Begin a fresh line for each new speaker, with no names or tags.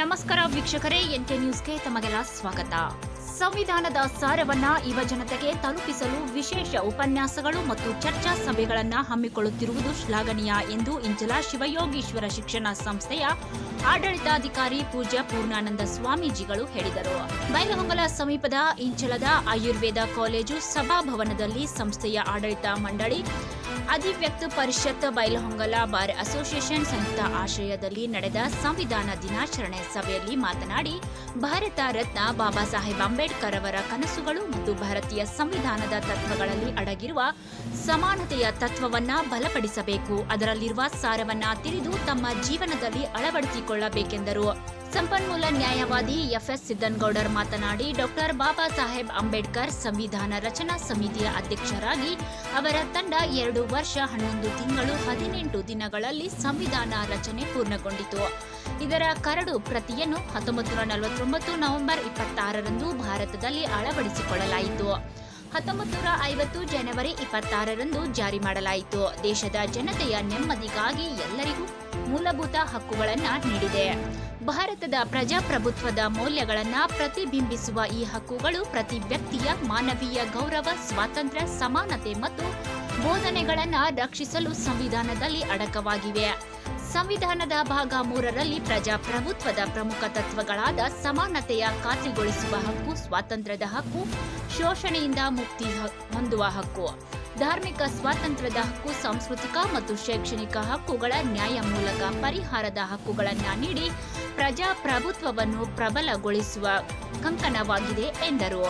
ನಮಸ್ಕಾರ ವೀಕ್ಷಕರೇ, ಎನ್ಕೆ ನ್ಯೂಸ್ಗೆ ತಮಗೆಲ್ಲ ಸ್ವಾಗತ. ಸಂವಿಧಾನದ ಸಾರವನ್ನ ಯುವ ಜನತೆಗೆ ತಲುಪಿಸಲು ವಿಶೇಷ ಉಪನ್ಯಾಸಗಳು ಮತ್ತು ಚರ್ಚಾ ಸಭೆಗಳನ್ನ ಹಮ್ಮಿಕೊಳ್ಳುತ್ತಿರುವುದು ಶ್ಲಾಘನೀಯ ಎಂದು ಇಂಚಲ ಶಿವಯೋಗೀಶ್ವರ ಶಿಕ್ಷಣ ಸಂಸ್ಥೆಯ ಆಡಳಿತಾಧಿಕಾರಿ ಪೂಜ್ಯ ಪೂರ್ಣಾನಂದ ಸ್ವಾಮೀಜಿಗಳು ಹೇಳಿದರು. ಬೈಲಹೊಂಗಲ ಸಮೀಪದ ಇಂಚಲದ ಆಯುರ್ವೇದ ಕಾಲೇಜು ಸಭಾಭವನದಲ್ಲಿ ಸಂಸ್ಥೆಯ ಆಡಳಿತ ಮಂಡಳಿ ಅಧಿವ್ಯಕ್ತ ಪರಿಷತ್ ಬೈಲಹೊಂಗಲ ಬಾರ್ ಅಸೋಸಿಯೇಷನ್ ಸಂಯುಕ್ತ ಆಶ್ರಯದಲ್ಲಿ ನಡೆದ ಸಂವಿಧಾನ ದಿನಾಚರಣೆ ಸಭೆಯಲ್ಲಿ ಮಾತನಾಡಿ ಭಾರತ ರತ್ನ ಬಾಬಾ ಸಾಹೇಬ್ ಅಂಬೇಡ್ಕರ್ ಅವರ ಕನಸುಗಳು ಮತ್ತು ಭಾರತೀಯ ಸಂವಿಧಾನದ ತತ್ವಗಳಲ್ಲಿ ಅಡಗಿರುವ ಸಮಾನತೆಯ ತತ್ವವನ್ನ ಬಲಪಡಿಸಬೇಕು. ಅದರಲ್ಲಿರುವ ಸಾರವನ್ನ ತಿಳಿದು ತಮ್ಮ ಜೀವನದಲ್ಲಿ ಅಳವಡಿಸಿಕೊಳ್ಳಬೇಕೆಂದರು. ಸಂಪನ್ಮೂಲ ನ್ಯಾಯವಾದಿ ಎಫ್ಎಸ್ ಸಿದ್ದನ್ಗೌಡರ್ ಮಾತನಾಡಿ, ಡಾಕ್ಟರ್ ಬಾಬಾ ಸಾಹೇಬ್ ಅಂಬೇಡ್ಕರ್ ಸಂವಿಧಾನ ರಚನಾ ಸಮಿತಿಯ ಅಧ್ಯಕ್ಷರಾಗಿ ಅವರ ತಂಡ ಎರಡು ವರ್ಷ ಹನ್ನೊಂದು ತಿಂಗಳು ಹದಿನೆಂಟು ದಿನಗಳಲ್ಲಿ ಸಂವಿಧಾನ ರಚನೆ ಪೂರ್ಣಗೊಂಡಿತು. ಇದರ ಕರಡು ಪ್ರತಿಯನ್ನು ಹತ್ತೊಂಬತ್ತು ನೂರ ನಲವತ್ತೊಂಬತ್ತು ನವೆಂಬರ್ ಇಪ್ಪತ್ತಾರರಂದು ಭಾರತದಲ್ಲಿ ಅಳವಡಿಸಿಕೊಳ್ಳಲಾಯಿತು. ಹತ್ತೊಂಬತ್ತು ಐವತ್ತು ಜನವರಿ ಇಪ್ಪತ್ತಾರರಂದು ಜಾರಿ ಮಾಡಲಾಯಿತು. ದೇಶದ ಜನತೆಯ ನೆಮ್ಮದಿಗಾಗಿ ಎಲ್ಲರಿಗೂ ಮೂಲಭೂತ ಹಕ್ಕುಗಳನ್ನು ನೀಡಿದೆ. ಭಾರತದ ಪ್ರಜಾಪ್ರಭುತ್ವದ ಮೌಲ್ಯಗಳನ್ನು ಪ್ರತಿಬಿಂಬಿಸುವ ಈ ಹಕ್ಕುಗಳು ಪ್ರತಿ ವ್ಯಕ್ತಿಯ ಮಾನವೀಯ ಗೌರವ, ಸ್ವಾತಂತ್ರ್ಯ, ಸಮಾನತೆ ಮತ್ತು ಬೋಧನೆಗಳನ್ನು ರಕ್ಷಿಸಲು ಸಂವಿಧಾನದಲ್ಲಿ ಅಡಕವಾಗಿವೆ. ಸಂವಿಧಾನದ ಭಾಗ ಮೂರರಲ್ಲಿ ಪ್ರಜಾಪ್ರಭುತ್ವದ ಪ್ರಮುಖ ತತ್ವಗಳಾದ ಸಮಾನತೆಯ ಖಾತ್ರಿಗೊಳಿಸುವ ಹಕ್ಕು, ಸ್ವಾತಂತ್ರ್ಯದ ಹಕ್ಕು, ಶೋಷಣೆಯಿಂದ ಮುಕ್ತಿ ಹೊಂದುವ ಹಕ್ಕು. ಧಾರ್ಮಿಕ ಸ್ವಾತಂತ್ರ್ಯದ ಹಕ್ಕು, ಸಾಂಸ್ಕೃತಿಕ ಮತ್ತು ಶೈಕ್ಷಣಿಕ ಹಕ್ಕುಗಳ ನ್ಯಾಯ ಮೂಲಕ ಪರಿಹಾರದ ಹಕ್ಕುಗಳನ್ನು ನೀಡಿ ಪ್ರಜಾಪ್ರಭುತ್ವವನ್ನು ಪ್ರಬಲಗೊಳಿಸುವ ಕಂಕಣವಾಗಿದೆ ಎಂದರು.